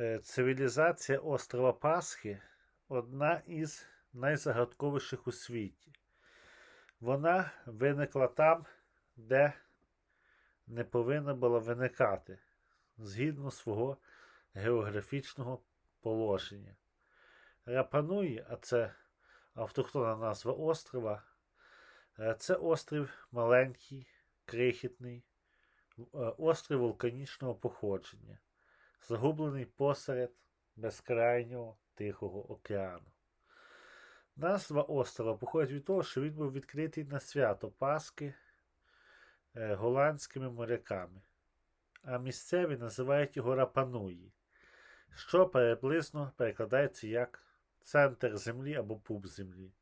Е, Цивілізація острова Пасхи одна із найзагадковіших у світі. Вона виникла там, де не повинна була виникати, згідно свого географічного положення. Рапануї, а це автохтонна назва острова, е, це острів маленький, крихітний, е, острів вулканічного походження загублений посеред безкрайнього Тихого океану. Назва острова походить від того, що він був відкритий на свято Пасхи е, голландськими моряками, а місцеві називають його Рапануї, що приблизно перекладається як центр землі або пуп землі.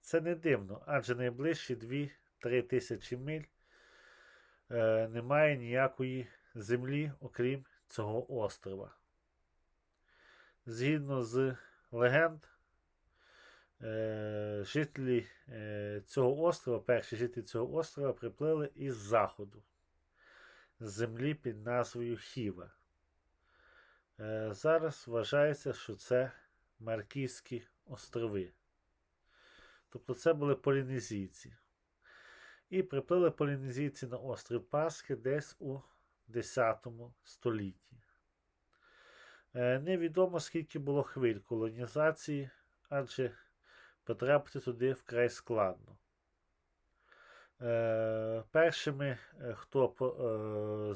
Це не дивно, адже найближчі 2-3 тисячі миль е, немає ніякої землі, окрім цього острова. Згідно з легенд, е, жителі е, цього острова, перші жителі цього острова приплили із заходу, з землі під назвою Хіва. Е, Зараз вважається, що це Маркізькі острови. Тобто це були полінезійці. І приплили полінезійці на острів Пасхи десь у X столітті. Е, Невідомо скільки було хвиль колонізації, адже потрапити туди вкрай складно. Е, Першими, е, хто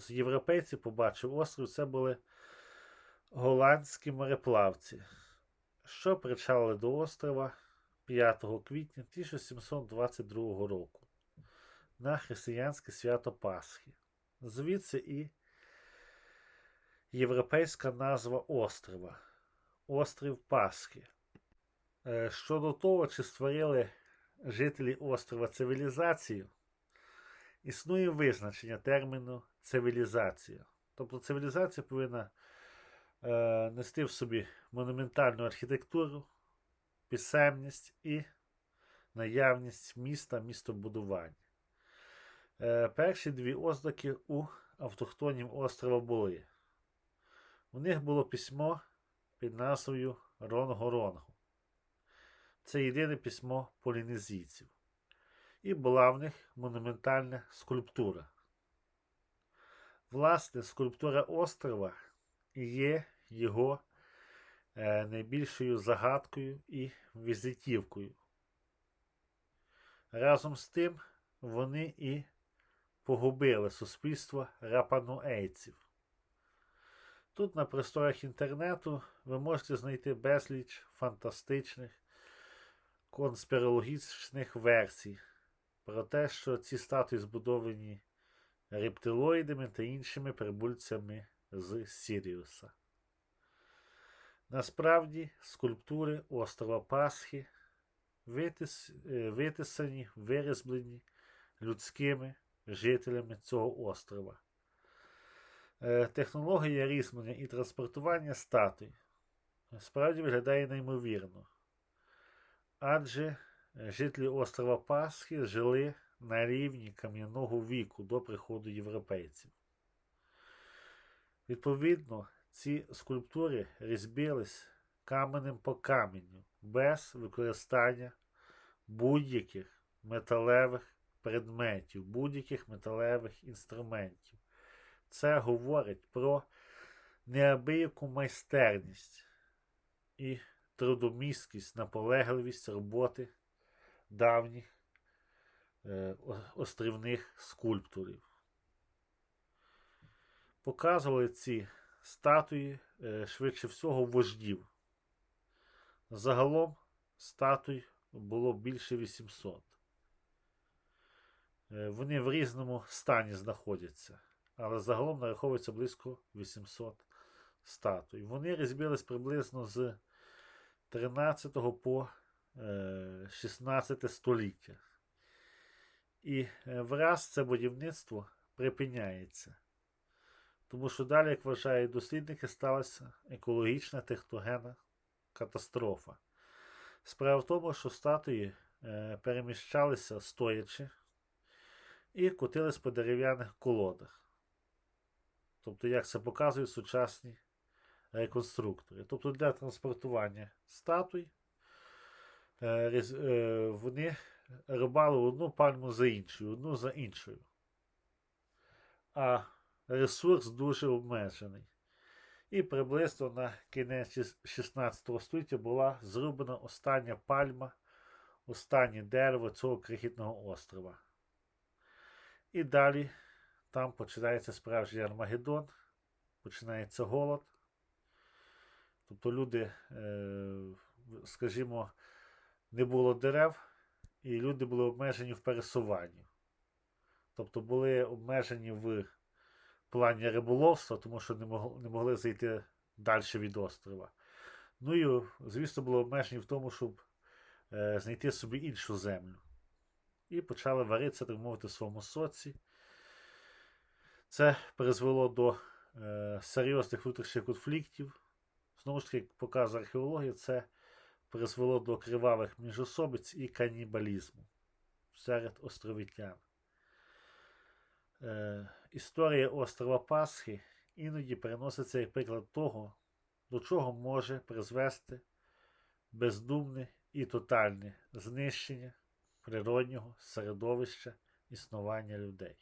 з європейців побачив острів, це були голландські мореплавці, що причалили до острова 5 квітня 1722 року на християнське свято Пасхи. Звідси і європейська назва острова Острів Пасхи. Е, Щодо того, чи створили жителі острова цивілізацію, існує визначення терміну цивілізація. Тобто цивілізація повинна е, нести в собі монументальну архітектуру, писемність і наявність міста, містобудування. Е, перші дві ознаки у автохтонів острова були. У них було письмо під назвою Ронго-Ронго. Це єдине письмо полінезійців. І була в них монументальна скульптура. Власне, скульптура острова є його е, найбільшою загадкою і візитівкою. Разом з тим, вони і погубили суспільство рапануейців. Тут на просторах інтернету ви можете знайти безліч фантастичних конспірологічних версій про те, що ці статуї збудовані рептилоїдами та іншими прибульцями з Сіріуса. Насправді, скульптури острова Пасхи витис, е, витисані, вирізблені людськими жителями цього острова. Е, Технологія різьблення і транспортування статуй справді виглядає неймовірно. Адже жителі острова Пасхи жили на рівні кам'яного віку до приходу європейців. Відповідно, ці скульптури різьбились каменем по каменю без використання будь-яких металевих предметів, будь-яких металевих інструментів. Це говорить про неабияку майстерність і трудомісткість, наполегливість роботи давніх е, острівних скульпторів. Показували ці статуї е, швидше всього вождів. Загалом статуй було більше 800. Е, Вони в різному стані знаходяться, але загалом нараховується близько 800 статуй. Вони різьбились приблизно з 13 по е, 16 століття. І е, враз це будівництво припиняється. Тому що далі, як вважають дослідники, сталася екологічна техногенна катастрофа. Справа в тому, що статуї е, переміщалися стоячи і котились по дерев'яних колодах. Тобто, як це показують сучасні реконструктори. Тобто для транспортування статуй е, е, вони рубали одну пальму за іншою, одну за іншою. А ресурс дуже обмежений. І приблизно на кінець 16 століття була зрубана остання пальма, останнє дерево цього крихітного острова. І далі там починається справжній Армагеддон, починається голод. Тобто люди, е, скажімо, не було дерев, і люди були обмежені в пересуванні. Тобто були обмежені в плані риболовства, тому що не могли, зайти далі від острова. Ну і, звісно, були обмежені в тому, щоб е, знайти собі іншу землю. І почали варитися, так мовити, в своєму соці. Це призвело до е, серйозних внутрішніх конфліктів. Знову ж таки, як показує археологія, це призвело до кривавих міжособиць і канібалізму серед островітян. Е, історія острова Пасхи іноді переноситься як приклад того, до чого може призвести бездумне і тотальне знищення природнього середовища існування людей.